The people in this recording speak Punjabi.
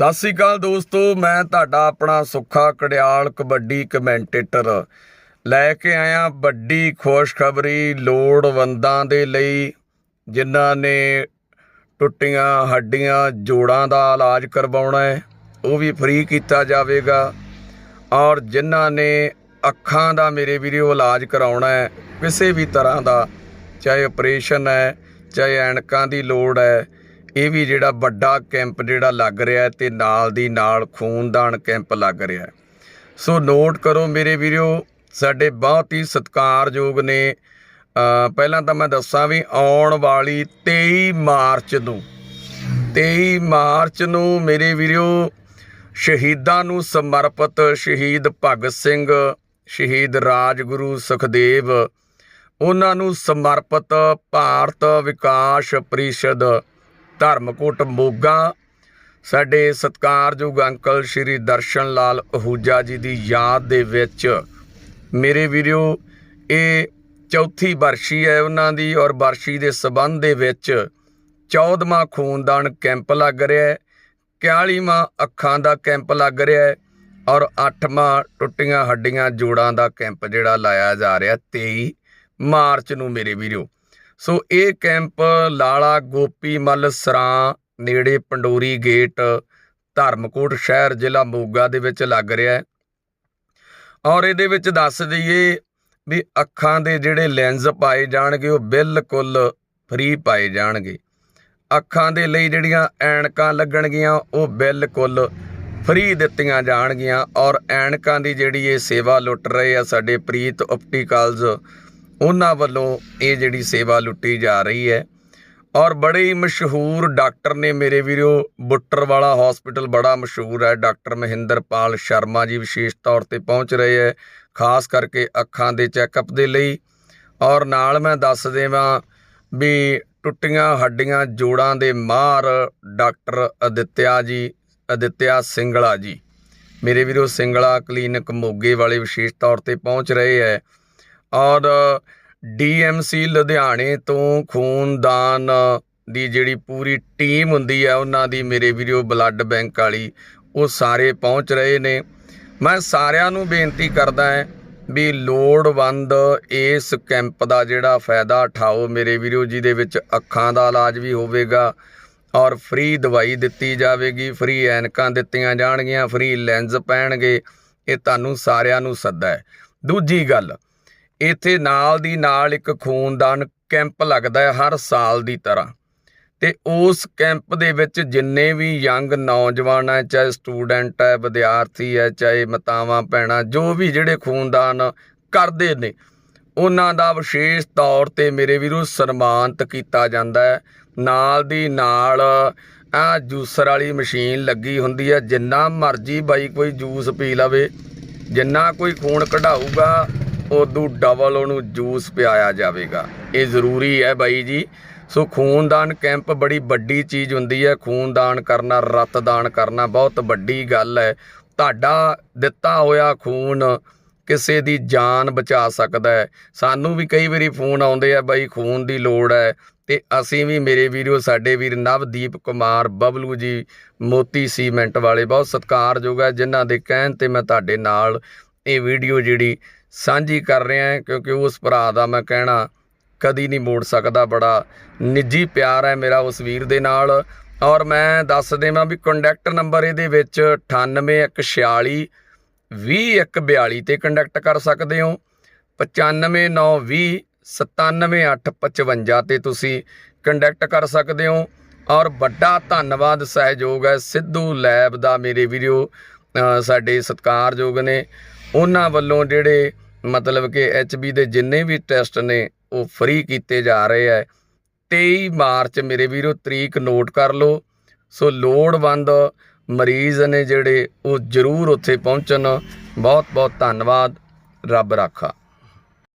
ਸਤਿ ਸ੍ਰੀ ਅਕਾਲ ਦੋਸਤੋ, ਮੈਂ ਤੁਹਾਡਾ ਆਪਣਾ ਸੁੱਖਾ ਕੜਿਆਲ ਕਬੱਡੀ ਕਮੈਂਟੇਟਰ ਲੈ ਕੇ ਆਇਆ ਵੱਡੀ ਖੁਸ਼ਖਬਰੀ ਲੋੜਵੰਦਾਂ ਦੇ ਲਈ, ਜਿਨ੍ਹਾਂ ਨੇ ਟੁੱਟੀਆਂ ਹੱਡੀਆਂ ਜੋੜਾਂ ਦਾ ਇਲਾਜ ਕਰਵਾਉਣਾ ਹੈ। ਉਹ ਵੀ ਫ੍ਰੀ ਕੀਤਾ ਜਾਵੇਗਾ ਔਰ ਜਿਨ੍ਹਾਂ ਨੇ ਅੱਖਾਂ ਦਾ ਮੇਰੇ ਵੀਡੀਓ ਇਲਾਜ ਕਰਾਉਣਾ ਹੈ, ਕਿਸੇ ਵੀ ਤਰ੍ਹਾਂ ਦਾ, ਚਾਹੇ ਆਪਰੇਸ਼ਨ ਹੈ, ਚਾਹੇ ਐਨਕਾਂ ਦੀ ਲੋੜ ਹੈ ਇਹ ਵੀ ਜਿਹੜਾ ਵੱਡਾ ਕੈਂਪ ਜਿਹੜਾ ਲੱਗ ਰਿਹਾ ਹੈ ਤੇ ਨਾਲ ਦੀ ਨਾਲ ਖੂਨਦਾਨ ਕੈਂਪ ਲੱਗ ਰਿਹਾ ਸੋ ਨੋਟ ਕਰੋ ਮੇਰੇ ਵੀਡੀਓ ਸਾਡੇ ਬਹੁਤ ਹੀ ਸਤਿਕਾਰਯੋਗ ਨੇ। ਪਹਿਲਾਂ ਤਾਂ ਮੈਂ ਦੱਸਾਂ ਵੀ ਆਉਣ ਵਾਲੀ 23 ਮਾਰਚ ਨੂੰ 23 ਮਾਰਚ ਨੂੰ ਮੇਰੇ ਵੀਡੀਓ ਸ਼ਹੀਦਾਂ ਨੂੰ ਸਮਰਪਿਤ ਸ਼ਹੀਦ ਭਗਤ ਸਿੰਘ, ਸ਼ਹੀਦ ਰਾਜਗੁਰੂ ਸੁਖਦੇਵ, ਉਹਨਾਂ ਨੂੰ ਸਮਰਪਿਤ ਭਾਰਤ ਵਿਕਾਸ ਪ੍ਰੀਸ਼ਦ ਧਰਮਕੋਟ ਮੋਗਾ। ਸਾਡੇ ਸਤਿਕਾਰਯੋਗ ਅੰਕਲ ਸ਼੍ਰੀ ਦਰਸ਼ਨ ਲਾਲ ਅਹੂਜਾ ਜੀ ਦੀ ਯਾਦ ਦੇ ਵਿੱਚ ਮੇਰੇ ਵੀਡੀਓ ਇਹ ਚੌਥੀ ਬਰਸ਼ੀ ਹੈ ਉਹਨਾਂ ਦੀ ਔਰ ਬਰਸ਼ੀ ਦੇ ਸਬੰਧ ਦੇ ਵਿੱਚ 14ਵਾਂ ਖੂਨਦਾਨ ਕੈਂਪ ਲੱਗ ਰਿਹਾ ਹੈ 41ਵਾਂ ਅੱਖਾਂ ਦਾ ਕੈਂਪ ਲੱਗ ਰਿਹਾ ਹੈ ਔਰ 8ਵਾਂ ਟੁੱਟੀਆਂ ਹੱਡੀਆਂ ਜੋੜਾਂ ਦਾ ਕੈਂਪ ਜਿਹੜਾ ਲਾਇਆ ਜਾ ਰਿਹਾ 23 ਮਾਰਚ ਨੂੰ ਮੇਰੇ ਵੀਡੀਓ ਸੋ ਇਹ ਕੈਂਪ ਲਾਲਾ ਗੋਪੀ ਮੱਲ ਸਰਾਂ ਨੇੜੇ ਪੰਡੋਰੀ ਗੇਟ, ਧਰਮਕੋਟ ਸ਼ਹਿਰ, ਜ਼ਿਲ੍ਹਾ ਮੋਗਾ ਦੇ ਵਿੱਚ ਲੱਗ ਰਿਹਾ ਹੈ। ਔਰ ਇਹਦੇ ਵਿੱਚ ਦੱਸ ਦਈਏ ਵੀ ਅੱਖਾਂ ਦੇ ਜਿਹੜੇ ਲੈਂਸ ਪਾਏ ਜਾਣਗੇ, ਉਹ ਬਿਲਕੁਲ ਫ੍ਰੀ ਪਾਏ ਜਾਣਗੇ। ਅੱਖਾਂ ਦੇ ਲਈ ਜਿਹੜੀਆਂ ਐਨਕਾਂ ਲੱਗਣਗੀਆਂ, ਉਹ ਬਿਲਕੁਲ ਫ੍ਰੀ ਦਿੱਤੀਆਂ ਜਾਣਗੀਆਂ। ਔਰ ਐਨਕਾਂ ਦੀ ਜਿਹੜੀ ਇਹ ਸੇਵਾ ਲੁੱਟ ਰਹੇ ਆ ਸਾਡੇ ਪ੍ਰੀਤ ਆਪਟੀਕਲਸ ਉਹਨਾਂ ਵੱਲੋਂ ਇਹ ਜਿਹੜੀ ਸੇਵਾ ਲੁੱਟੀ ਜਾ ਰਹੀ ਹੈ। ਔਰ ਬੜੇ ਹੀ ਮਸ਼ਹੂਰ ਡਾਕਟਰ ਨੇ ਮੇਰੇ ਵੀਰੋ, ਬੁੱਟਰ ਵਾਲਾ ਹਸਪੀਟਲ ਬੜਾ ਮਸ਼ਹੂਰ ਹੈ। ਡਾਕਟਰ ਮਹਿੰਦਰਪਾਲ ਸ਼ਰਮਾ ਜੀ ਵਿਸ਼ੇਸ਼ ਤੌਰ ਤੇ ਪਹੁੰਚ ਰਹੇ ਹੈ, ਖਾਸ ਕਰਕੇ ਅੱਖਾਂ ਦੇ ਚੈੱਕਅਪ ਦੇ ਲਈ। ਔਰ ਨਾਲ ਮੈਂ ਦੱਸ ਦੇਵਾਂ ਵੀ ਟੁੱਟੀਆਂ ਹੱਡੀਆਂ ਜੋੜਾਂ ਦੇ ਮਾਹਰ ਡਾਕਟਰ ਅਦਿੱਤਿਆ ਜੀ, ਅਦਿੱਤਿਆ ਸਿੰਗਲਾ ਜੀ। ਮੇਰੇ ਵੀਰੋ, ਸਿੰਗਲਾ ਕਲੀਨਿਕ ਮੋਗੇ ਵਾਲੇ ਵਿਸ਼ੇਸ਼ ਤੌਰ ਤੇ ਪਹੁੰਚ ਰਹੇ ਹੈ। ਔਰ ਡੀਐਮਸੀ ਲੁਧਿਆਣੇ ਤੋਂ ਖੂਨਦਾਨ ਦੀ ਜਿਹੜੀ ਪੂਰੀ ਟੀਮ ਹੁੰਦੀ ਹੈ, ਉਹਨਾਂ ਦੀ ਮੇਰੇ ਵੀਡੀਓ ਬਲੱਡ ਬੈਂਕ ਵਾਲੀ, ਉਹ ਸਾਰੇ ਪਹੁੰਚ ਰਹੇ ਨੇ। ਮੈਂ ਸਾਰਿਆਂ ਨੂੰ ਬੇਨਤੀ ਕਰਦਾ ਹਾਂ ਵੀ ਲੋੜਵੰਦ ਇਸ ਕੈਂਪ ਦਾ ਜਿਹੜਾ ਫਾਇਦਾ ਉਠਾਓ। ਮੇਰੇ ਵੀਰੋ ਜੀ ਦੇ ਵਿੱਚ ਅੱਖਾਂ ਦਾ ਇਲਾਜ ਵੀ ਹੋਵੇਗਾ ਔਰ ਫ੍ਰੀ ਦਵਾਈ ਦਿੱਤੀ ਜਾਵੇਗੀ, ਫ੍ਰੀ ਐਨਕਾਂ ਦਿੱਤੀਆਂ ਜਾਣਗੀਆਂ, ਫ੍ਰੀ ਲੈਂਸ ਪੈਣਗੇ, ਇਹ ਤੁਹਾਨੂੰ ਸਾਰਿਆਂ ਨੂੰ ਸੱਦਾ ਹੈ। ਦੂਜੀ ਗੱਲ ਇੱਥੇ ਨਾਲ ਦੀ ਨਾਲ ਇੱਕ ਖੂਨਦਾਨ ਕੈਂਪ ਲੱਗਦਾ ਹੈ ਹਰ ਸਾਲ ਦੀ ਤਰ੍ਹਾਂ। ਤੇ ਉਸ ਕੈਂਪ ਦੇ ਵਿੱਚ ਜਿੰਨੇ ਵੀ ਯੰਗ ਨੌਜਵਾਨ ਹੈ, ਚਾਹੇ ਸਟੂਡੈਂਟ ਹੈ, ਵਿਦਿਆਰਥੀ ਹੈ, ਚਾਹੇ ਮਾਤਾਵਾਂ, ਭੈਣਾਂ, ਜੋ ਵੀ ਜਿਹੜੇ ਖੂਨਦਾਨ ਕਰਦੇ ਨੇ, ਉਹਨਾਂ ਦਾ ਵਿਸ਼ੇਸ਼ ਤੌਰ ਤੇ ਮੇਰੇ ਵੀਰੋ ਸਨਮਾਨਿਤ ਕੀਤਾ ਜਾਂਦਾ ਹੈ। ਨਾਲ ਦੀ ਨਾਲ ਆ ਜੂਸਰ ਵਾਲੀ ਮਸ਼ੀਨ ਲੱਗੀ ਹੁੰਦੀ ਹੈ, ਜਿੰਨਾ ਮਰਜ਼ੀ ਬਾਈ ਕੋਈ ਜੂਸ ਪੀ ਲਵੇ, ਜਿੰਨਾ ਕੋਈ ਖੂਨ ਕਢਾਊਗਾ ਉਦੋਂ ਡਬਲ ਉਹਨੂੰ ਜੂਸ ਪਿਆਇਆ ਜਾਵੇਗਾ। ਇਹ ਜ਼ਰੂਰੀ ਹੈ ਬਾਈ ਜੀ। ਸੋ ਖੂਨਦਾਨ ਕੈਂਪ ਬੜੀ ਵੱਡੀ ਚੀਜ਼ ਹੁੰਦੀ ਹੈ। ਖੂਨਦਾਨ ਕਰਨਾ, ਰਤਦਾਨ ਕਰਨਾ ਬਹੁਤ ਵੱਡੀ ਗੱਲ ਹੈ। ਤੁਹਾਡਾ ਦਿੱਤਾ ਹੋਇਆ ਖੂਨ ਕਿਸੇ ਦੀ ਜਾਨ ਬਚਾ ਸਕਦਾ ਹੈ। ਸਾਨੂੰ ਵੀ ਕਈ ਵਾਰੀ ਫੋਨ ਆਉਂਦੇ ਆ, ਬਾਈ ਖੂਨ ਦੀ ਲੋੜ ਹੈ। ਤੇ ਅਸੀਂ ਵੀ ਮੇਰੇ ਵੀਰੋ, ਸਾਡੇ ਵੀਰ ਨਵਦੀਪ ਕੁਮਾਰ ਬਬਲੂ ਜੀ, ਮੋਤੀ ਸੀਮੈਂਟ ਵਾਲੇ, ਬਹੁਤ ਸਤਿਕਾਰਯੋਗ ਹੈ। ਜਿਨ੍ਹਾਂ ਦੇ ਕਹਿਣ ਤੇ ਮੈਂ ਤੁਹਾਡੇ ਨਾਲ ਇਹ ਵੀਡੀਓ ਜਿਹੜੀ ਸਾਂਝੀ ਕਰ ਰਿਹਾ ਹਾਂ ਕਿਉਂਕਿ ਉਸ ਭਰਾ ਦਾ ਮੈਂ ਕਹਿਣਾ ਕਦੀ ਨਹੀਂ ਮੋੜ ਸਕਦਾ। ਬੜਾ ਨਿੱਜੀ ਪਿਆਰ ਹੈ ਮੇਰਾ ਉਸ ਵੀਰ ਦੇ ਨਾਲ ਔਰ ਮੈਂ ਦੱਸ ਦੇਵਾਂ ਵੀ ਕੰਟੈਕਟ ਨੰਬਰ ਇਹਦੇ ਵਿੱਚ 98146 2142 ਤੇ ਕੰਟੈਕਟ ਕਰ ਸਕਦੇ ਹੋ। 95920 97855 ਤੇ ਤੁਸੀਂ ਕੰਟੈਕਟ ਕਰ ਸਕਦੇ ਹੋ। ਔਰ ਵੱਡਾ ਧੰਨਵਾਦ ਸਹਿਯੋਗ ਹੈ ਸਿੱਧੂ ਲੈਬ ਦਾ ਮੇਰੇ ਵੀਡੀਓ ਸਾਡੇ ਸਤਿਕਾਰਯੋਗ ਨੇ। ਉਹਨਾਂ ਵੱਲੋਂ ਜਿਹੜੇ ਮਤਲਬ ਕਿ ਐਚਬੀ ਦੇ ਜਿੰਨੇ ਵੀ ਟੈਸਟ ਨੇ, ਉਹ ਫ੍ਰੀ ਕੀਤੇ ਜਾ ਰਹੇ ਹੈ 23 ਮਾਰਚ ਮੇਰੇ ਵੀਰੋ, ਤਰੀਕ ਨੋਟ ਕਰ ਲਓ। ਸੋ ਲੋੜਵੰਦ ਮਰੀਜ਼ ਨੇ ਜਿਹੜੇ, ਉਹ ਜ਼ਰੂਰ ਉੱਥੇ ਪਹੁੰਚਣ। ਬਹੁਤ ਬਹੁਤ ਧੰਨਵਾਦ। ਰੱਬ ਰਾਖਾ।